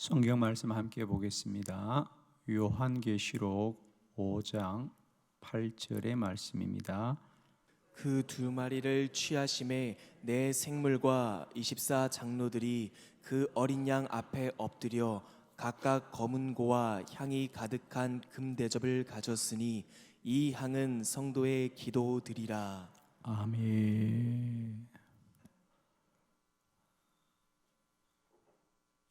성경 말씀 함께 보겠습니다. 요한계시록 5장 8절의 말씀입니다. 그 두 마리를 취하심에 내 생물과 24 장로들이 그 어린 양 앞에 엎드려 각각 검은 고와 향이 가득한 금 대접을 가졌으니 이 향은 성도의 기도드리라. 아멘.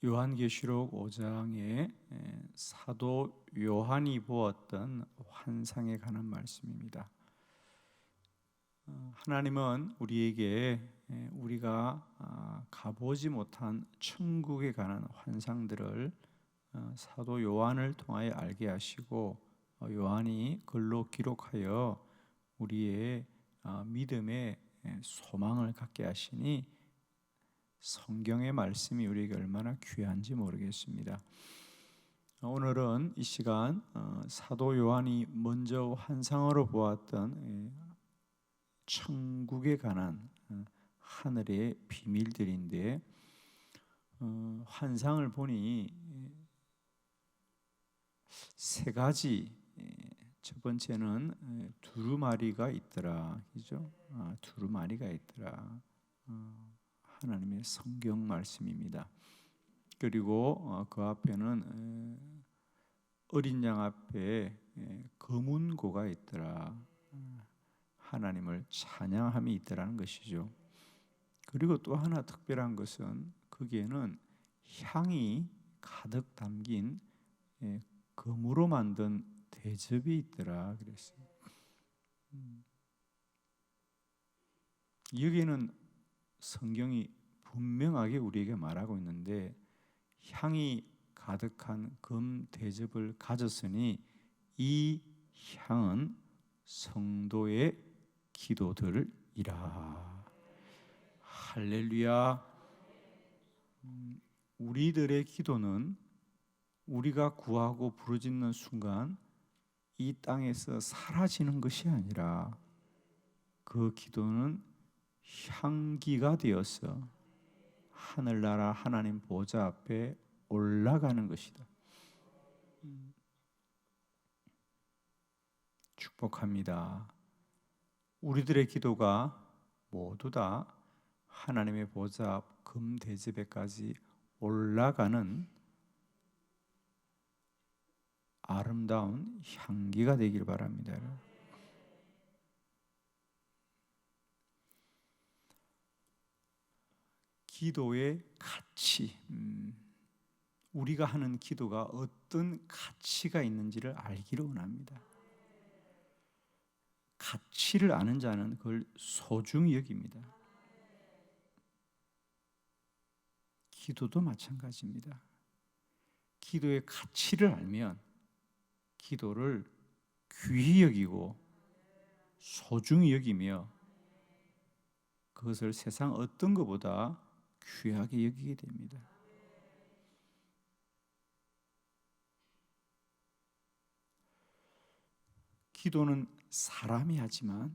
요한계시록 5장에 사도 요한이 보았던 환상에 관한 말씀입니다. 어, 하나님은 우리에게 에, 우리가 아, 가보지 못한 천국에 관한 환상들을 어, 사도 요한을 통하여 알게 하시고 어, 요한이 글로 기록하여 우리의 아, 믿음의 에, 소망을 갖게 하시니 성경의 말씀이 우리에게 얼마나 귀한지 모르겠습니다. 어, 오늘은 이 시간 어, 사도 요한이 먼저 환상으로 보았던 예, 천국에 관한 어, 하늘의 비밀들인데 어, 환상을 보니 예, 세 가지 예, 첫 번째는 예, 두루마리가 있더라 그죠? 아, 두루마리가 있더라 어, 하나님의 성경 말씀입니다. 그리고 어, 그 앞에는 에, 어린 양 앞에 에, 검은 고가 있더라. 어, 하나님을 찬양함이 있더라는 것이죠. 그리고 또 하나 특별한 것은 거기에는 향이 가득 담긴 에, 금으로 만든 대접이 있더라 그랬어요. 음. 여기는 성경이 분명하게 우리에게 말하고 있는데 향이 가득한 금 대접을 가졌으니 이 향은 성도의 기도들이라. 할렐루야. 음, 우리들의 기도는 우리가 구하고 부르짖는 순간 이 땅에서 사라지는 것이 아니라 그 기도는 향기가 되어서 하늘나라 하나님 보좌 앞에 올라가는 것이다. 음. 축복합니다. 우리들의 기도가 모두 다 하나님의 보좌 앞 금대접에까지 올라가는 아름다운 향기가 되길 바랍니다. 기도의 가치, 음, 우리가 하는 기도가 어떤 가치가 있는지를 알기를 원합니다. 가치를 아는 자는 그걸 소중히 여깁니다. 기도도 마찬가지입니다. 기도의 가치를 알면 기도를 귀히 여기고 소중히 여기며 그것을 세상 어떤 것보다 귀하게 여기게 됩니다. 기도는 사람이 하지만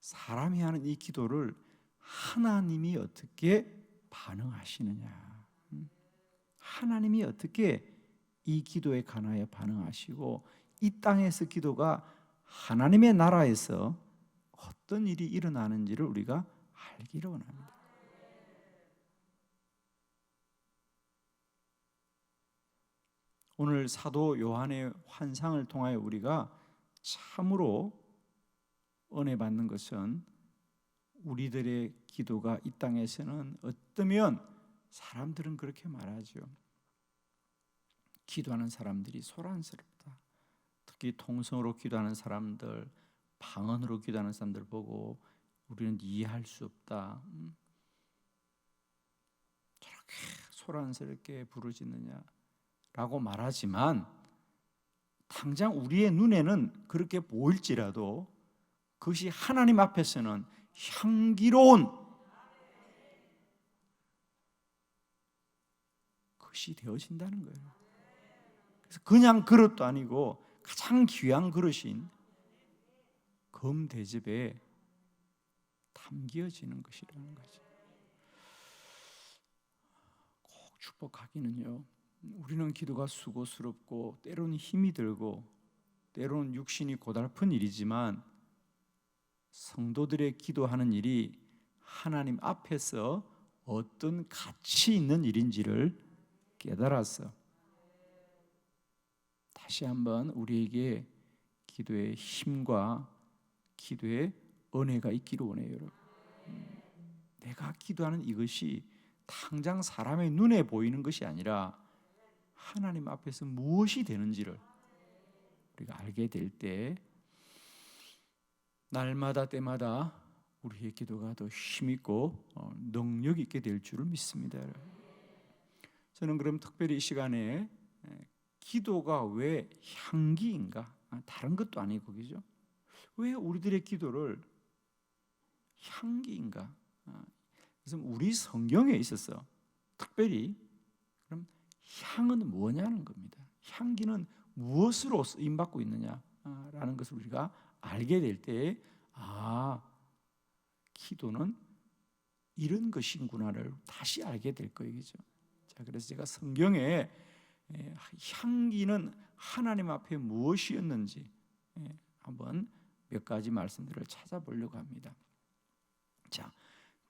사람이 하는 이 기도를 하나님이 어떻게 반응하시느냐. 음? 하나님이 어떻게 이 기도에 관하여 반응하시고 이 땅에서 기도가 하나님의 나라에서 어떤 일이 일어나는지를 우리가 알기를 원합니다. 오늘 사도 요한의 환상을 통하여 우리가 참으로 은혜 받는 것은 우리들의 기도가 이 땅에서는 어떠면 사람들은 그렇게 말하죠. 기도하는 사람들이 소란스럽다. 특히 통성으로 기도하는 사람들, 방언으로 기도하는 사람들 보고 우리는 이해할 수 없다. 음? 저렇게 소란스럽게 부르짖느냐 라고 말하지만 당장 우리의 눈에는 그렇게 보일지라도 그것이 하나님 앞에서는 향기로운 것이 되어진다는 거예요. 그래서 그냥 그릇도 아니고 가장 귀한 그릇인 검 대접에 담겨지는 것이라는 거죠. 꼭 축복하기는요. 우리는 기도가 수고스럽고 때로는 힘이 들고 때로는 육신이 고달픈 일이지만 성도들의 기도하는 일이 하나님 앞에서 어떤 가치 있는 일인지를 깨달았어. 다시 한번 우리에게 기도의 힘과 기도의 은혜가 있기를 원해요, 여러분. 음, 내가 기도하는 이것이 당장 사람의 눈에 보이는 것이 아니라 하나님 앞에서 무엇이 되는지를 우리가 알게 될 때 날마다 때마다 우리의 기도가 더 힘있고 어, 능력 있게 될 줄을 믿습니다. 저는 그럼 특별히 이 시간에 에, 기도가 왜 향기인가? 아, 다른 것도 아니고 그죠? 왜 우리들의 기도를 향기인가? 아, 그래서 우리 성경에 있어서 특별히 향은 뭐냐는 겁니다. 향기는 무엇으로 쓰임 받고 있느냐라는 것을 우리가 알게 될 때, 아, 기도는 이런 것인구나를 다시 알게 될 그죠? 자, 그래서 제가 성경에 에, 향기는 하나님 앞에 무엇이었는지 에, 한번 몇 가지 말씀들을 찾아보려고 합니다. 자,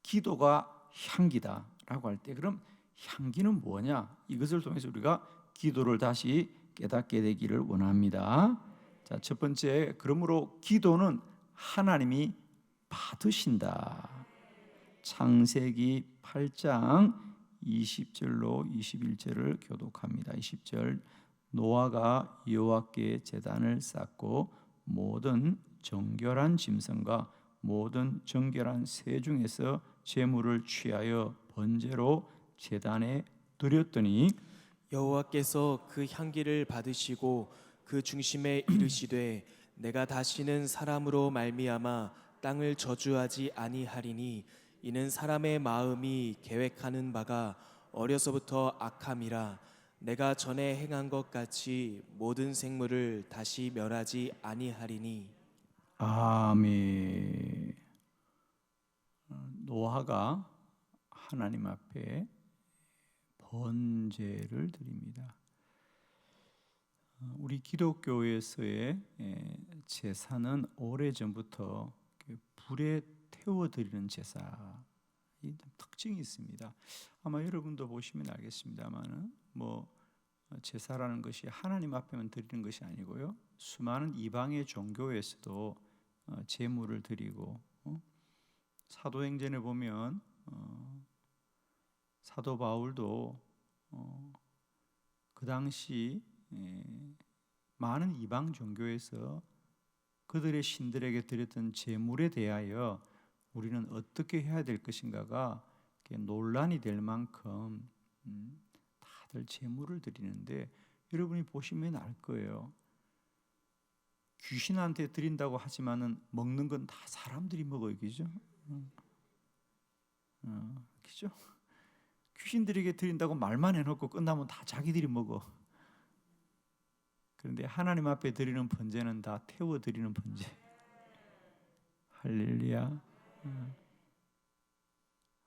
기도가 향기다라고 할 때 그럼 향기는 뭐냐? 이것을 통해서 우리가 기도를 다시 깨닫게 되기를 원합니다. 자, 첫 번째 그러므로 기도는 하나님이 받으신다. 창세기 8장 20절로 21절을 교독합니다. 20절 노아가 여호와께 제단을 쌓고 모든 정결한 짐승과 모든 정결한 새 중에서 제물을 취하여 번제로 제단에 드렸더니 여호와께서 그 향기를 받으시고 그 중심에 이르시되 내가 다시는 사람으로 말미암아 땅을 저주하지 아니하리니 이는 사람의 마음이 계획하는 바가 어려서부터 악함이라 내가 전에 행한 것 같이 모든 생물을 다시 멸하지 아니하리니 아멘. 어, 노아가 하나님 앞에 번제를 드립니다. 어, 우리 기독교에서의 에, 제사는 오래 전부터 불에 태워 드리는 제사 이 특징이 있습니다. 아마 여러분도 보시면 알겠습니다만은 뭐 어, 제사라는 것이 하나님 앞에만 드리는 것이 아니고요. 수많은 이방의 종교에서도 어, 제물을 드리고 어? 사도행전에 보면 어, 사도 바울도 어, 그 당시 에, 많은 이방 종교에서 그들의 신들에게 드렸던 제물에 대하여 우리는 어떻게 해야 될 것인가가 논란이 될 만큼 음, 다들 제물을 드리는데 여러분이 보시면 알 거예요. 귀신한테 드린다고 하지만은 먹는 건 다 사람들이 먹어요, 그죠? 음. 어, 그죠? 귀신들에게 드린다고 말만 해놓고 끝나면 다 자기들이 먹어. 그런데 하나님 앞에 드리는 번제는 다 태워 드리는 번제. 할렐루야. 어.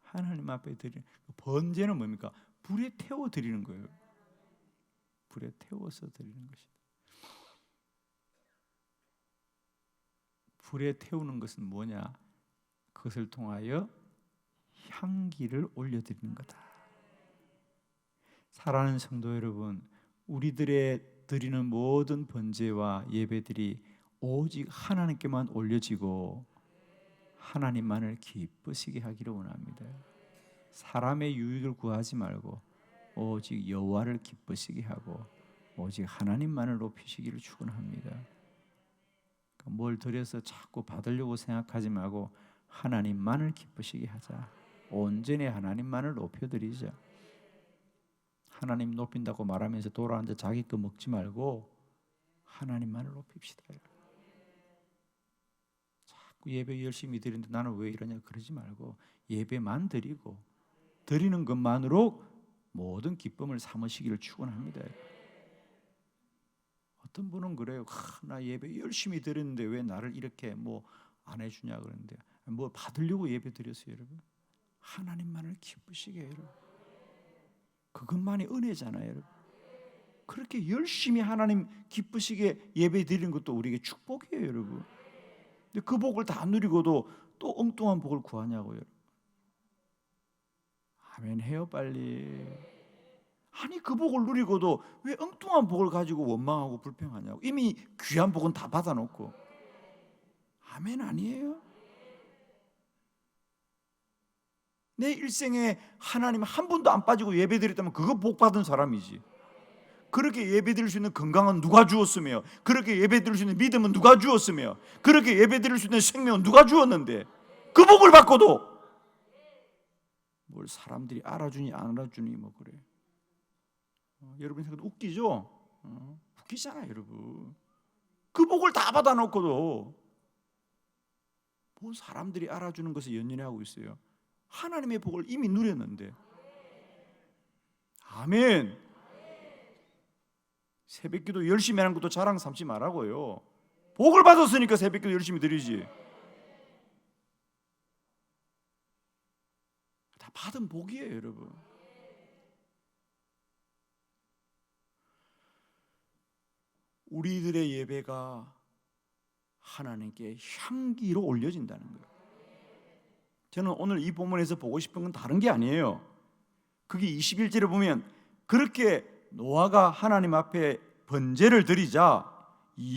하나님 앞에 드리는 그 번제는 뭡니까? 불에 태워 드리는 거예요. 불에 태워서 드리는 것이다. 불에 태우는 것은 뭐냐? 그것을 통하여 향기를 올려 드리는 거다. 사랑하는 성도 여러분, 우리들의 드리는 모든 번제와 예배들이 오직 하나님께만 올려지고 하나님만을 기쁘시게 하기를 원합니다. 사람의 유익을 구하지 말고 오직 여호와를 기쁘시게 하고 오직 하나님만을 높이시기를 축원합니다. 그러니까 뭘 드려서 자꾸 받으려고 생각하지 말고 하나님만을 기쁘시게 하자. 온전히 하나님만을 높여드리자. 하나님 높인다고 말하면서 돌아앉아 자기 거 먹지 말고 하나님만을 높입시다. 자꾸 예배 열심히 드리는데 나는 왜 이러냐 그러지 말고 예배만 드리고 드리는 것만으로 모든 기쁨을 삼으시기를 축원합니다. 어떤 분은 그래요. 아, 나 예배 열심히 드렸는데 왜 나를 이렇게 뭐 안 해주냐 그러는데 뭐 받으려고 예배 드렸어요, 여러분. 하나님만을 기쁘시게 여러분. 그것만이 은혜잖아요, 여러분. 그렇게 열심히 하나님 기쁘시게 예배 드리는 것도 우리에게 축복이에요, 여러분. 근데 그 복을 다 누리고도 또 엉뚱한 복을 구하냐고요. 아멘 해요 빨리. 아니 그 복을 누리고도 왜 엉뚱한 복을 가지고 원망하고 불평하냐고. 이미 귀한 복은 다 받아놓고. 아멘 아니에요? 내 일생에 하나님 한 번도 안 빠지고 예배드렸다면 그거 복 받은 사람이지. 그렇게 예배드릴 수 있는 건강은 누가 주었으며 그렇게 예배드릴 수 있는 믿음은 누가 주었으며 그렇게 예배드릴 수 있는 생명은 누가 주었는데 그 복을 받고도 뭘 사람들이 알아주니 안 알아주니 뭐 그래. 어, 여러분 생각 웃기죠? 어, 웃기잖아요, 여러분. 그 복을 다 받아놓고도 뭐 사람들이 알아주는 것에 연연해 하고 있어요. 하나님의 복을 이미 누렸는데. 아멘. 새벽기도 열심히 하는 것도 자랑 삼지 말라고요. 복을 받았으니까 새벽기도 열심히 드리지. 다 받은 복이에요, 여러분. 우리들의 예배가 하나님께 향기로 올려진다는 거예요. 저는 오늘 이 본문에서 보고 싶은 건 다른 게 아니에요. 그게 21절에 보면 그렇게 노아가 하나님 앞에 번제를 드리자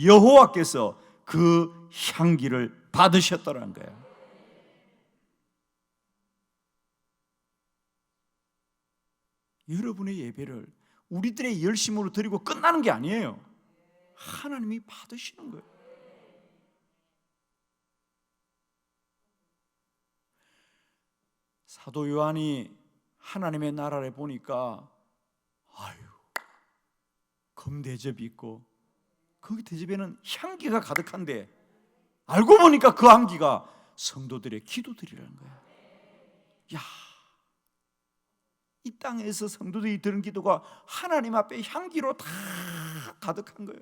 여호와께서 그 향기를 받으셨더라는 거예요. 여러분의 예배를 우리들의 열심으로 드리고 끝나는 게 아니에요. 하나님이 받으시는 거예요. 사도 요한이 하나님의 나라를 보니까 아유 검 대접이 있고 그 대접에는 향기가 가득한데 알고 보니까 그 향기가 성도들의 기도들이라는 거야. 야, 이 땅에서 성도들이 드는 기도가 하나님 앞에 향기로 다 가득한 거예요.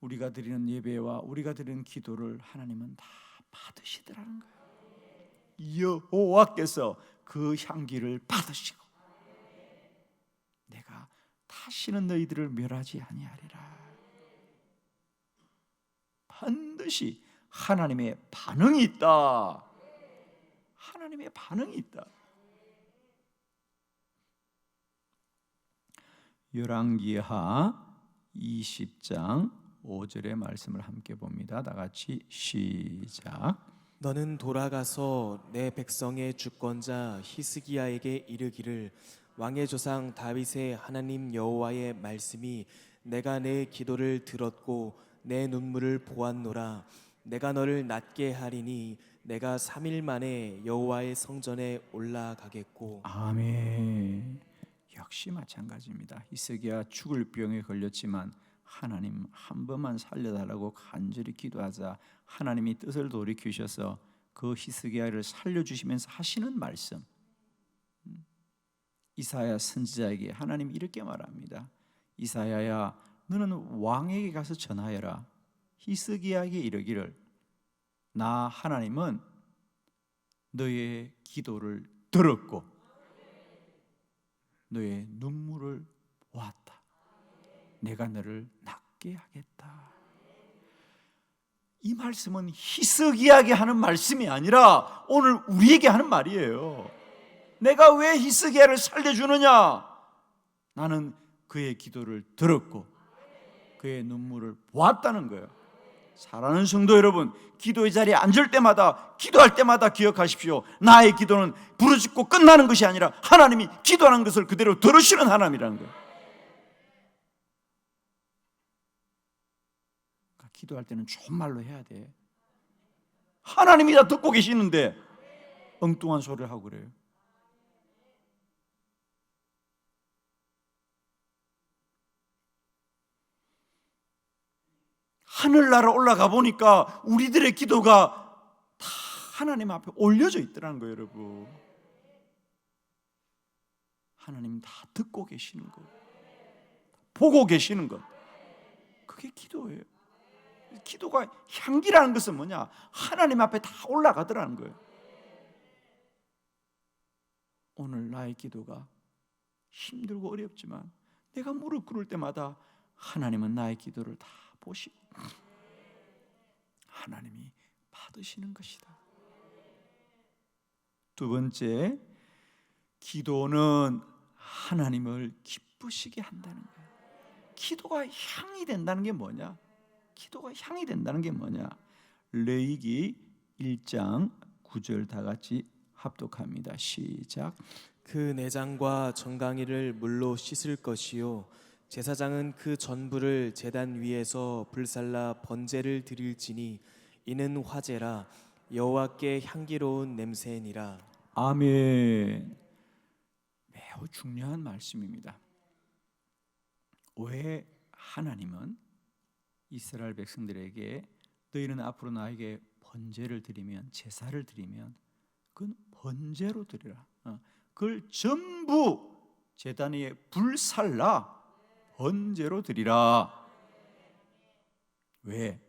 우리가 드리는 예배와 우리가 드리는 기도를 하나님은 다 받으시더라는 거예요. 여호와께서 그 향기를 받으시고 내가 다시는 너희들을 멸하지 아니하리라. 반드시 하나님의 반응이 있다. 하나님의 반응이 있다. 열왕기하 20장 5절의 말씀을 함께 봅니다. 다 같이 시작. 너는 돌아가서 내 백성의 주권자 히스기야에게 이르기를 왕의 조상 다윗의 하나님 여호와의 말씀이 내가 내 기도를 들었고 내 눈물을 보았노라 내가 너를 낫게 하리니 내가 3일 만에 여호와의 성전에 올라가겠고 아멘. 역시 마찬가지입니다. 히스기야 죽을 병에 걸렸지만 하나님 한 번만 살려달라고 간절히 기도하자 하나님이 뜻을 돌이키셔서 그 히스기야를 살려주시면서 하시는 말씀. 음. 이사야 선지자에게 하나님 이렇게 말합니다. 이사야야, 너는 왕에게 가서 전하여라. 히스기야에게 이르기를 나 하나님은 너의 기도를 들었고 너의 눈물을 보았다. 내가 너를 낫게 하겠다. 이 말씀은 히스기야에게 하는 말씀이 아니라 오늘 우리에게 하는 말이에요. 내가 왜 히스기야를 살려주느냐? 나는 그의 기도를 들었고 그의 눈물을 보았다는 거예요. 사랑하는 성도 여러분, 기도의 자리에 앉을 때마다 기도할 때마다 기억하십시오. 나의 기도는 부르짖고 끝나는 것이 아니라 하나님이 기도하는 것을 그대로 들으시는 하나님이라는 거예요. 그러니까 기도할 때는 좋은 말로 해야 돼. 하나님이 다 듣고 계시는데 엉뚱한 소리를 하고 그래요. 하늘나라 올라가 보니까 우리들의 기도가 다 하나님 앞에 올려져 있더라는 거예요, 여러분. 하나님 다 듣고 계시는 거, 보고 계시는 것. 그게 기도예요. 기도가 향기라는 것은 뭐냐? 하나님 앞에 다 올라가더라는 거예요. 오늘 나의 기도가 힘들고 어렵지만 내가 무릎 꿇을 때마다 하나님은 나의 기도를 다 보시고 하나님이 받으시는 것이다. 두 번째, 기도는 하나님을 기쁘시게 한다는 거야. 기도가 향이 된다는 게 뭐냐? 기도가 향이 된다는 게 뭐냐? 레이기 1장 9절 다 같이 합독합니다. 시작. 그 내장과 정강이를 물로 씻을 것이요 제사장은 그 전부를 제단 위에서 불살라 번제를 드릴지니 이는 화제라 여호와께 향기로운 냄새니라 아멘. 매우 중요한 말씀입니다. 왜 하나님은 이스라엘 백성들에게 너희는 앞으로 나에게 번제를 드리면 제사를 드리면 그건 번제로 드리라. 어, 그걸 전부 제단 위에 불살라 번제로 드리라. 왜?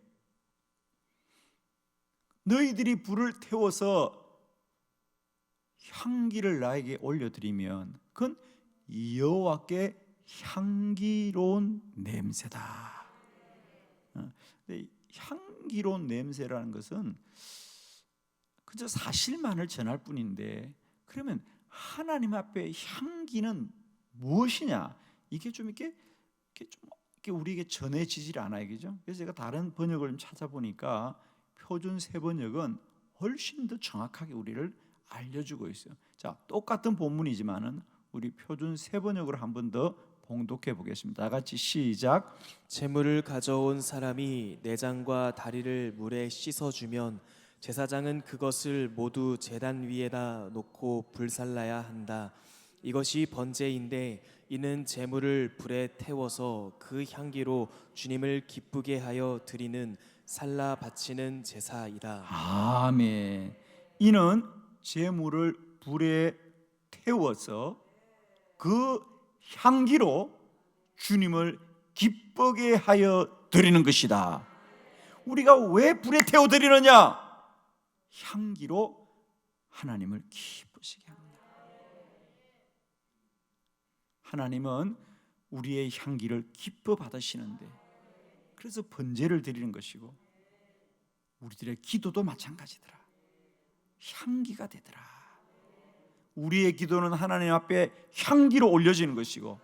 너희들이 불을 태워서 향기를 나에게 올려드리면 그건 여호와께 향기로운 냄새다. 향기로운 냄새라는 것은 그저 사실만을 전할 뿐인데 그러면 하나님 앞에 향기는 무엇이냐? 이게 좀 이렇게, 이렇게 좀 이렇게 우리에게 전해지질 않아요, 그죠? 그래서 제가 다른 번역을 좀 찾아보니까 표준 세 번역은 훨씬 더 정확하게 우리를 알려주고 있어요. 자, 똑같은 본문이지만은 우리 표준 세 번역으로 한번 더 봉독해 보겠습니다. 다 같이 시작. 재물을 가져온 사람이 내장과 다리를 물에 씻어 주면 제사장은 그것을 모두 제단 위에다 놓고 불살라야 한다. 이것이 번제인데 이는 재물을 불에 태워서 그 향기로 주님을 기쁘게 하여 드리는 살라 바치는 제사이라. 아멘. 이는 재물을 불에 태워서 그 향기로 주님을 기쁘게 하여 드리는 것이다. 우리가 왜 불에 태워 드리느냐? 향기로 하나님을 기쁘시게 합니다. 하나님은 우리의 향기를 기뻐 받으시는데 그래서 번제를 드리는 것이고 우리들의 기도도 마찬가지더라. 향기가 되더라. 우리의 기도는 하나님 앞에 향기로 올려지는 것이고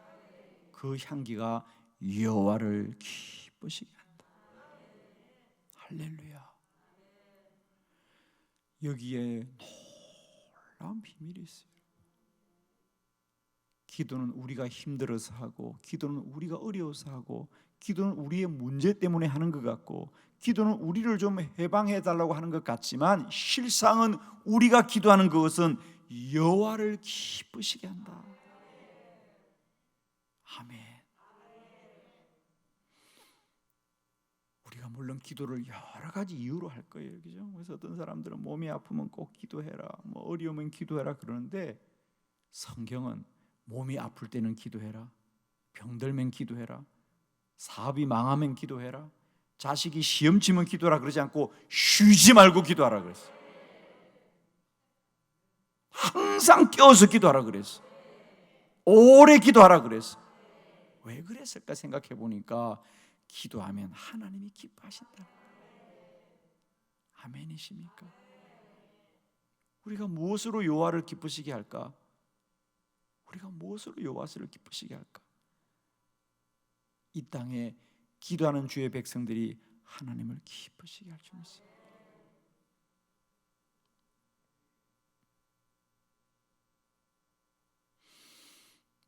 그 향기가 여호와를 기쁘시게 한다. 할렐루야. 여기에 놀라운 비밀이 있어요. 기도는 우리가 힘들어서 하고 기도는 우리가 어려워서 하고 기도는 우리의 문제 때문에 하는 것 같고 기도는 우리를 좀 해방해 달라고 하는 것 같지만 실상은 우리가 기도하는 그것은 여호와를 기쁘시게 한다. 아멘. 우리가 물론 기도를 여러 가지 이유로 할 거예요, 그죠? 그래서 어떤 사람들은 몸이 아프면 꼭 기도해라, 뭐 어려우면 기도해라 그러는데 성경은 몸이 아플 때는 기도해라, 병들면 기도해라, 사업이 망하면 기도해라, 자식이 시험 치면 기도하라 그러지 않고 쉬지 말고 기도하라 그랬어. 항상 깨어서 기도하라 그랬어. 오래 기도하라 그랬어. 왜 그랬을까 생각해 보니까 기도하면 하나님이 기뻐하신다. 아멘이십니까? 우리가 무엇으로 여호와를 기쁘시게 할까? 우리가 무엇으로 여호와를 기쁘시게 할까? 이 땅에 기도하는 주의 백성들이 하나님을 기쁘시게 할 줄 믿습니다.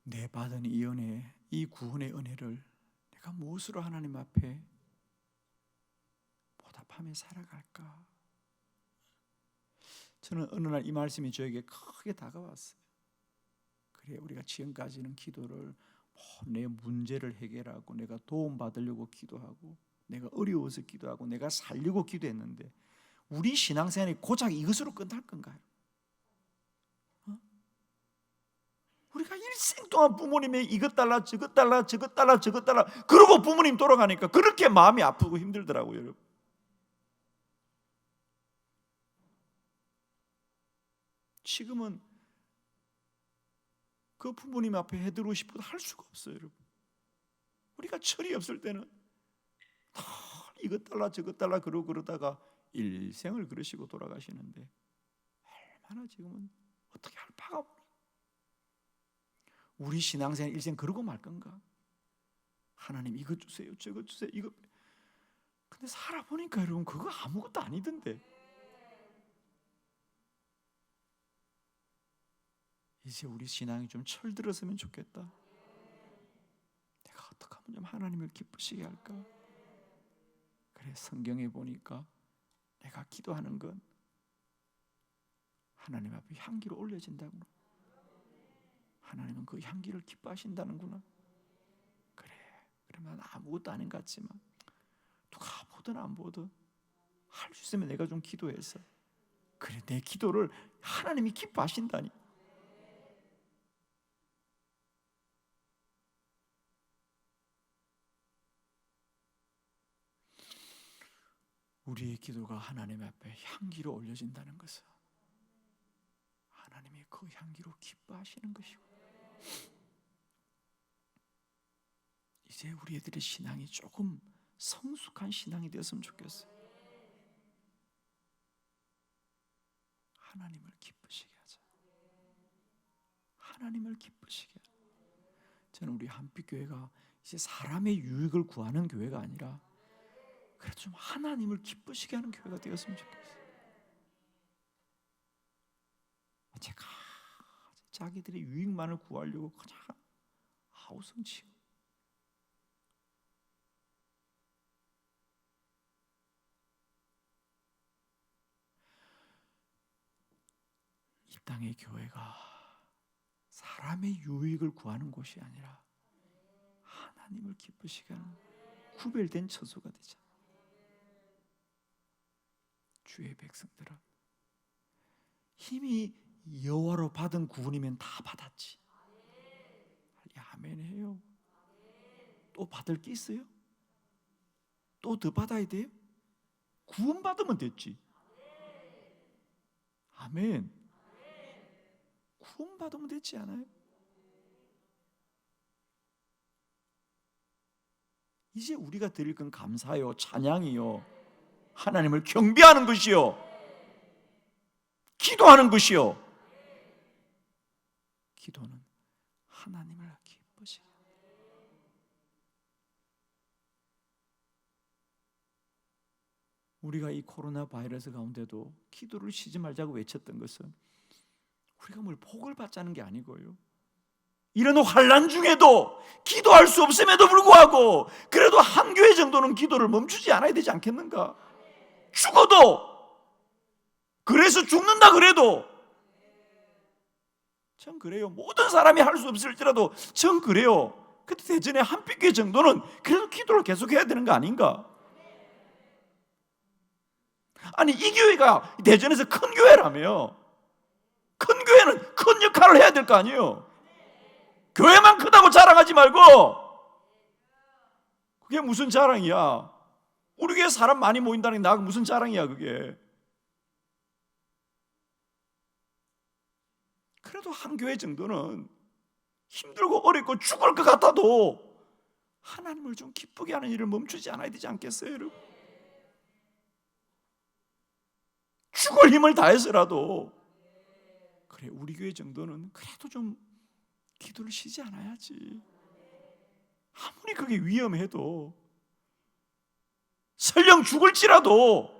내 받은 이 은혜, 이 구원의 은혜를 내가 무엇으로 하나님 앞에 보답하며 살아갈까? 저는 어느 날 이 말씀이 저에게 크게 다가왔어요. 그래 우리가 지금까지는 기도를 내 문제를 해결하고 내가 도움 받으려고 기도하고 내가 어려워서 기도하고 내가 살려고 기도했는데 우리 신앙생활이 고작 이것으로 끝날 건가요? 우리가 일생 동안 부모님의 이것 달라 저것 달라 저것 달라 저것 달라 그러고 부모님 돌아가니까 그렇게 마음이 아프고 힘들더라고요 여러분 지금은 그 부모님 앞에 해드리고 싶어도 할 수가 없어요, 여러분. 우리가 철이 없을 때는 다 이것 달라 저것 달라 그러고 그러다가 일생을 그러시고 돌아가시는데 얼마나 지금은 어떻게 할 바가 없나? 우리 신앙생활 일생 그러고 말 건가? 하나님 이것 주세요, 저것 주세요, 이거. 근데 살아보니까 여러분 그거 아무것도 아니던데. 이제 우리 신앙이 좀 철들었으면 좋겠다. 내가 어떻게 하면 좀 하나님을 기쁘시게 할까? 그래 성경에 보니까 내가 기도하는 건 하나님 앞에 향기로 올려진다구나. 하나님은 그 향기를 기뻐하신다는구나. 그래. 그러면 아무것도 아닌 것 같지만 누가 보든 안 보든 할 수 있으면 내가 좀 기도해서 그래 내 기도를 하나님이 기뻐하신다니. 우리의 기도가 하나님 앞에 향기로 올려진다는 것은 하나님이 그 향기로 기뻐하시는 것이고 이제 우리 애들의 신앙이 조금 성숙한 신앙이 되었으면 좋겠어. 하나님을 기쁘시게 하자. 하나님을 기쁘시게 하자. 저는 우리 한빛 교회가 이제 사람의 유익을 구하는 교회가 아니라 그래도 좀 하나님을 기쁘시게 하는 교회가 되었으면 좋겠어요. 제가 자기들의 유익만을 구하려고 그냥 아우성치고 이 땅의 교회가 사람의 유익을 구하는 곳이 아니라 하나님을 기쁘시게 하는 구별된 처소가 되자. 주의 백성들은 힘이 여호와로 받은 구원이면 다 받았지. 빨리 아멘 해요. 또 받을 게 있어요? 또 더 받아야 돼요? 구원 받으면 됐지. 아멘. 구원 받으면 됐지 않아요? 이제 우리가 드릴 건 감사요, 찬양이요, 하나님을 경배하는 것이요, 기도하는 것이요. 기도는 하나님을 기쁘시게. 우리가 이 코로나 바이러스 가운데도 기도를 쉬지 말자고 외쳤던 것은 우리가 뭘 복을 받자는 게 아니고요. 이런 환란 중에도 기도할 수 없음에도 불구하고 그래도 한 교회 정도는 기도를 멈추지 않아야 되지 않겠는가? 죽어도 그래서 죽는다 그래도 전 그래요. 모든 사람이 할 수 없을지라도 전 그래요. 근데 대전에 한빛교회 정도는 그래도 기도를 계속해야 되는 거 아닌가? 아니 이 교회가 대전에서 큰 교회라며 큰 교회는 큰 역할을 해야 될 거 아니에요. 교회만 크다고 자랑하지 말고 그게 무슨 자랑이야? 우리 교회 사람 많이 모인다는 게 나가 무슨 자랑이야 그게? 그래도 한 교회 정도는 힘들고 어렵고 죽을 것 같아도 하나님을 좀 기쁘게 하는 일을 멈추지 않아야 되지 않겠어요, 여러분? 죽을 힘을 다해서라도 그래 우리 교회 정도는 그래도 좀 기도를 쉬지 않아야지. 아무리 그게 위험해도 설령 죽을지라도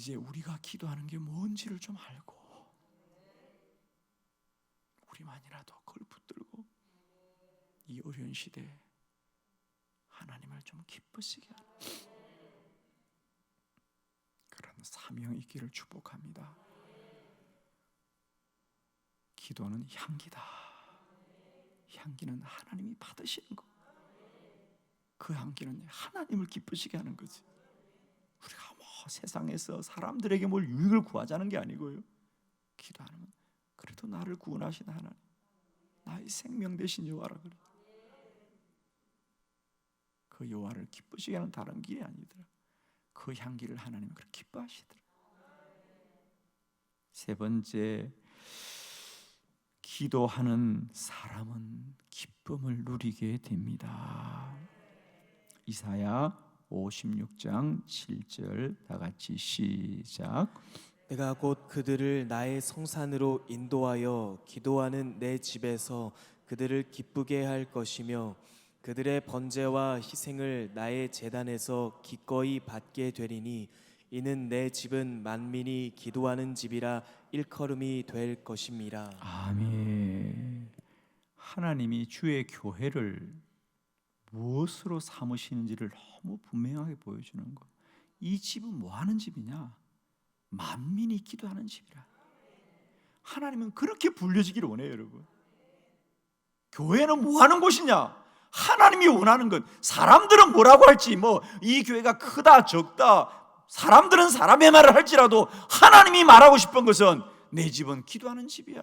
이제 우리가 기도하는 게 뭔지를 좀 알고 우리만이라도 그걸 붙들고 이 어려운 시대에 하나님을 좀 기쁘시게 하는 그런 사명 있기를 축복합니다. 기도는 향기다. 향기는 하나님이 받으시는 거. 그 향기는 하나님을 기쁘시게 하는 거지. 뭐 세상에서 사람들에게 뭘 유익을 구하자는 게 아니고요. 기도하는 그래도 나를 구원하신 하나님, 나의 생명 되신 여호와라 그래. 그그 여호와를 기쁘시게 하는 다른 길이 아니더라. 그 향기를 하나님은 그렇게 기뻐하시더라. 세 번째 기도하는 사람은 기쁨을 누리게 됩니다. 이사야 56장 7절 다 같이 시작. 내가 곧 그들을 나의 성산으로 인도하여 기도하는 내 집에서 그들을 기쁘게 할 것이며 그들의 번제와 희생을 나의 제단에서 기꺼이 받게 되리니 이는 내 집은 만민이 기도하는 집이라 일컬음이 될 것임이라. 아멘. 하나님이 주의 교회를 무엇으로 삼으시는지를 너무 분명하게 보여주는 거. 이 집은 뭐 하는 집이냐? 만민이 기도하는 집이라. 하나님은 그렇게 불려지기를 원해요, 여러분. 교회는 뭐 하는 곳이냐? 하나님이 원하는 것. 사람들은 뭐라고 할지 뭐 이 교회가 크다 적다 사람들은 사람의 말을 할지라도 하나님이 말하고 싶은 것은 내 집은 기도하는 집이야.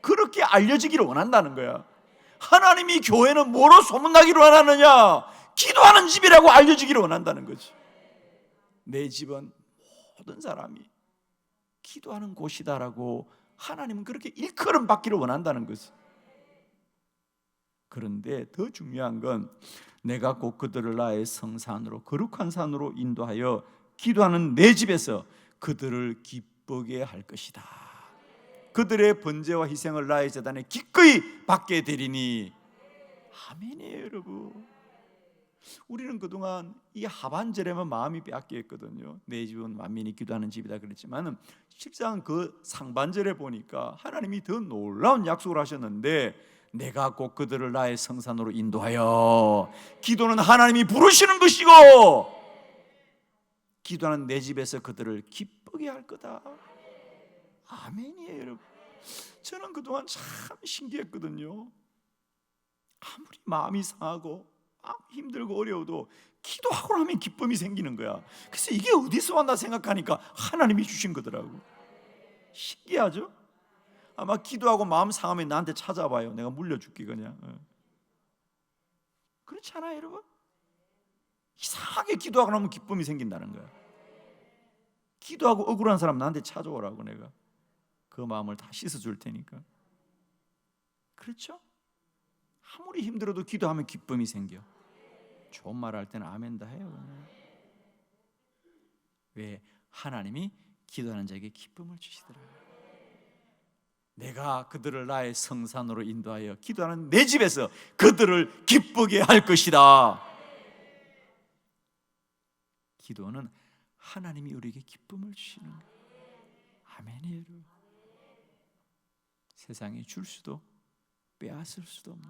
그렇게 알려지기를 원한다는 거야. 하나님이 교회는 뭐로 소문나기를 원하느냐? 기도하는 집이라고 알려지기를 원한다는 거지. 내 집은 모든 사람이 기도하는 곳이다라고 하나님은 그렇게 일컬음 받기를 원한다는 거지. 그런데 더 중요한 건 내가 곧 그들을 나의 성산으로 거룩한 산으로 인도하여 기도하는 내 집에서 그들을 기쁘게 할 것이다. 그들의 번제와 희생을 나의 재단에 기꺼이 받게 되리니 아멘이에요, 여러분. 우리는 그동안 이 하반절에만 마음이 빼앗겼거든요. 내 집은 만민이 기도하는 집이다 그랬지만 실상 그 상반절에 보니까 하나님이 더 놀라운 약속을 하셨는데 내가 곧 그들을 나의 성산으로 인도하여 기도는 하나님이 부르시는 것이고 기도하는 내 집에서 그들을 기쁘게 할 거다. 아멘이에요, 여러분. 저는 그동안 참 신기했거든요. 아무리 마음이 상하고 힘들고 어려워도 기도하고 나면 기쁨이 생기는 거야. 그래서 이게 어디서 왔나 생각하니까 하나님이 주신 거더라고. 신기하죠? 아마 기도하고 마음 상하면 나한테 찾아봐요. 내가 물려줄게 그냥. 어. 그렇지 않아요, 여러분? 이상하게 기도하고 나면 기쁨이 생긴다는 거야. 기도하고 억울한 사람 나한테 찾아오라고 내가 그 마음을 다 씻어 줄 테니까. 그렇죠? 아무리 힘들어도 기도하면 기쁨이 생겨. 좋은 말 할 때는 아멘 다 해요. 왜 하나님이 기도하는 자에게 기쁨을 주시더라. 내가 그들을 나의 성산으로 인도하여 기도하는 내 집에서 그들을 기쁘게 할 것이다. 기도는 하나님이 우리에게 기쁨을 주시는. 아멘이에요. 세상에 줄 수도 빼앗을 수도 없는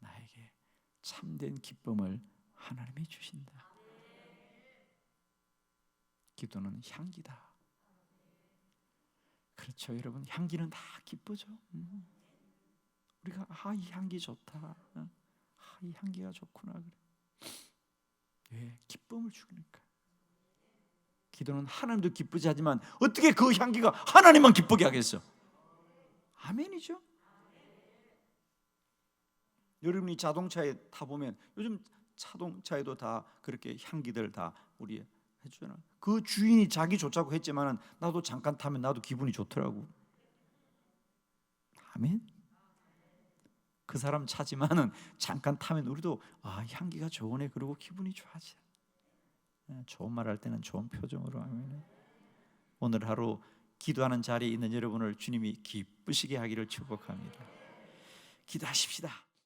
나에게 참된 기쁨을 하나님이 주신다. 기도는 향기다. 그렇죠, 여러분. 향기는 다 기쁘죠. 음. 우리가 아 이 향기 좋다. 어? 아이 향기가 좋구나 그래. 왜 기쁨을 주니까. 기도는 하나님도 기쁘지 하지만 어떻게 그 향기가 하나님만 기쁘게 하겠어? 아멘이죠. 여러분이 자동차에 타 보면 요즘 자동차에도 다 그렇게 향기들 다 우리 해주잖아. 그 주인이 자기 좋자고 했지만은 나도 잠깐 타면 나도 기분이 좋더라고. 아멘. 그 사람 차지만은 잠깐 타면 우리도 아 향기가 좋으네 그러고 기분이 좋아져. 예, 좋은 말 할 때는 좋은 표정으로 하면 오늘 하루 기도하는 자리에 있는 여러분을 주님이 기쁘시게 하기를 축복합니다. 기도하십시다.